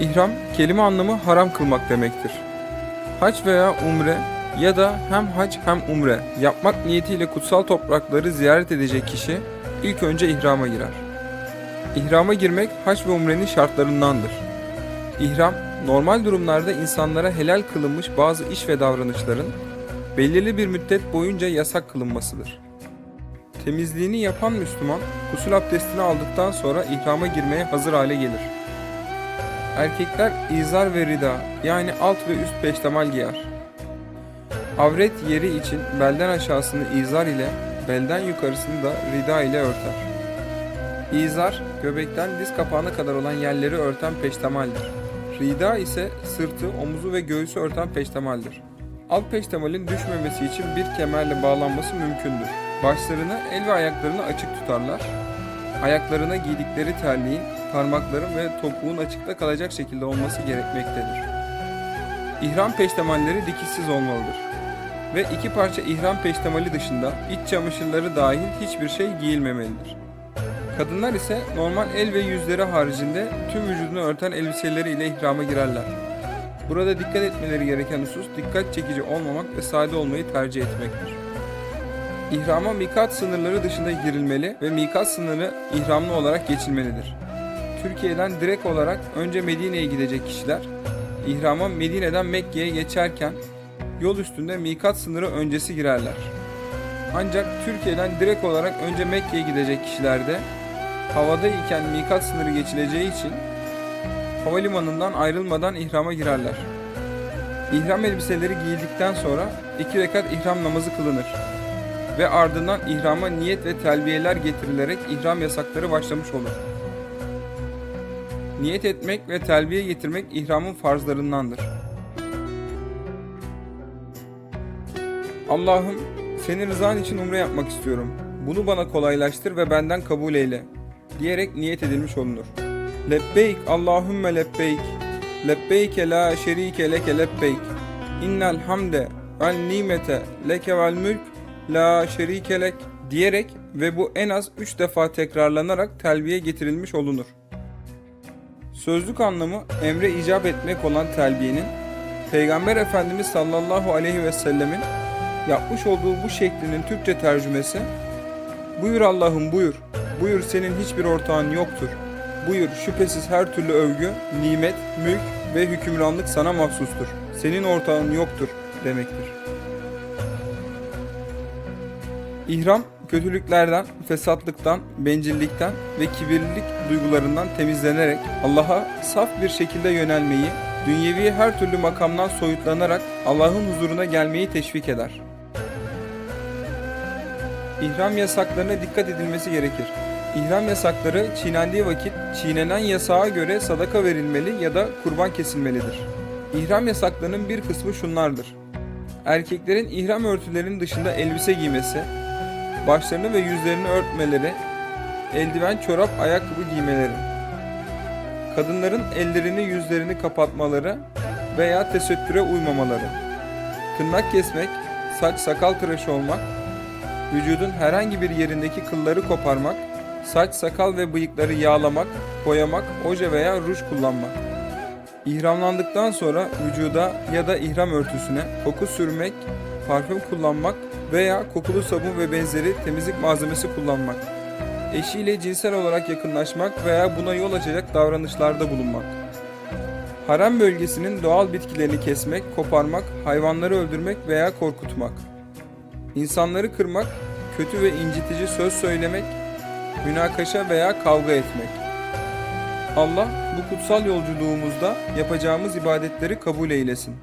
İhram, kelime anlamı haram kılmak demektir. Hac veya umre ya da hem hac hem umre yapmak niyetiyle kutsal toprakları ziyaret edecek kişi ilk önce ihrama girer. İhrama girmek hac ve umrenin şartlarındandır. İhram, normal durumlarda insanlara helal kılınmış bazı iş ve davranışların belirli bir müddet boyunca yasak kılınmasıdır. Temizliğini yapan Müslüman, gusül abdestini aldıktan sonra ihrama girmeye hazır hale gelir. Erkekler izar ve rida yani alt ve üst peştemal giyer. Avret yeri için belden aşağısını izar ile, belden yukarısını da rida ile örter. İzar, göbekten diz kapağına kadar olan yerleri örten peştemaldir. Rida ise sırtı, omuzu ve göğüsü örten peştemaldir. Alt peştemalin düşmemesi için bir kemerle bağlanması mümkündür. Başlarını, el ve ayaklarını açık tutarlar. Ayaklarına giydikleri terliğin, parmakların ve topuğun açıkta kalacak şekilde olması gerekmektedir. İhram peştemalleri dikişsiz olmalıdır. Ve iki parça ihram peştemali dışında iç çamaşırları dahil hiçbir şey giyilmemelidir. Kadınlar ise normal el ve yüzleri haricinde tüm vücudunu örten elbiseleri ile ihrama girerler. Burada dikkat etmeleri gereken husus dikkat çekici olmamak ve sade olmayı tercih etmektir. İhrama mikat sınırları dışında girilmeli ve mikat sınırı ihramlı olarak geçilmelidir. Türkiye'den direkt olarak önce Medine'ye gidecek kişiler, ihrama Medine'den Mekke'ye geçerken yol üstünde mikat sınırı öncesi girerler. Ancak Türkiye'den direkt olarak önce Mekke'ye gidecek kişiler de havada iken mikat sınırı geçileceği için havalimanından ayrılmadan ihrama girerler. İhram elbiseleri giyildikten sonra iki rekat ihram namazı kılınır ve ardından ihrama niyet ve telbiyeler getirilerek ihram yasakları başlamış olur. Niyet etmek ve telbiye getirmek ihramın farzlarındandır. Allah'ım senin rızan için umre yapmak istiyorum. Bunu bana kolaylaştır ve benden kabul eyle diyerek niyet edilmiş olunur. Lebbeyk Allahümme lebbeyk. Lebbeyke la şerike leke lebbeyk. İnnel hamde vel nimete leke vel mülk la şerike lek diyerek ve bu en az 3 defa tekrarlanarak telbiye getirilmiş olunur. Sözlük anlamı emre icap etmek olan telbiyenin Peygamber Efendimiz sallallahu aleyhi ve sellemin yapmış olduğu bu şeklinin Türkçe tercümesi Buyur Allah'ım buyur, buyur senin hiçbir ortağın yoktur. Buyur şüphesiz her türlü övgü, nimet, mülk ve hükümranlık sana mahsustur. Senin ortağın yoktur demektir. İhram, kötülüklerden, fesatlıktan, bencillikten ve kibirlilik duygularından temizlenerek Allah'a saf bir şekilde yönelmeyi, dünyevi her türlü makamdan soyutlanarak Allah'ın huzuruna gelmeyi teşvik eder. İhram yasaklarına dikkat edilmesi gerekir. İhram yasakları çiğnendiği vakit çiğnenen yasağa göre sadaka verilmeli ya da kurban kesilmelidir. İhram yasaklarının bir kısmı şunlardır. Erkeklerin ihram örtülerinin dışında elbise giymesi, başlarını ve yüzlerini örtmeleri, eldiven, çorap, ayakkabı giymeleri. Kadınların ellerini, yüzlerini kapatmaları veya tesettüre uymamaları. Tırnak kesmek, saç sakal tıraşı olmak, vücudun herhangi bir yerindeki kılları koparmak, saç, sakal ve bıyıkları yağlamak, boyamak, oje veya ruj kullanmak. İhramlandıktan sonra vücuda ya da ihram örtüsüne koku sürmek, parfüm kullanmak veya kokulu sabun ve benzeri temizlik malzemesi kullanmak. Eşiyle cinsel olarak yakınlaşmak veya buna yol açacak davranışlarda bulunmak. Harem bölgesinin doğal bitkilerini kesmek, koparmak, hayvanları öldürmek veya korkutmak. İnsanları kırmak, kötü ve incitici söz söylemek, münakaşa veya kavga etmek. Allah bu kutsal yolculuğumuzda yapacağımız ibadetleri kabul eylesin.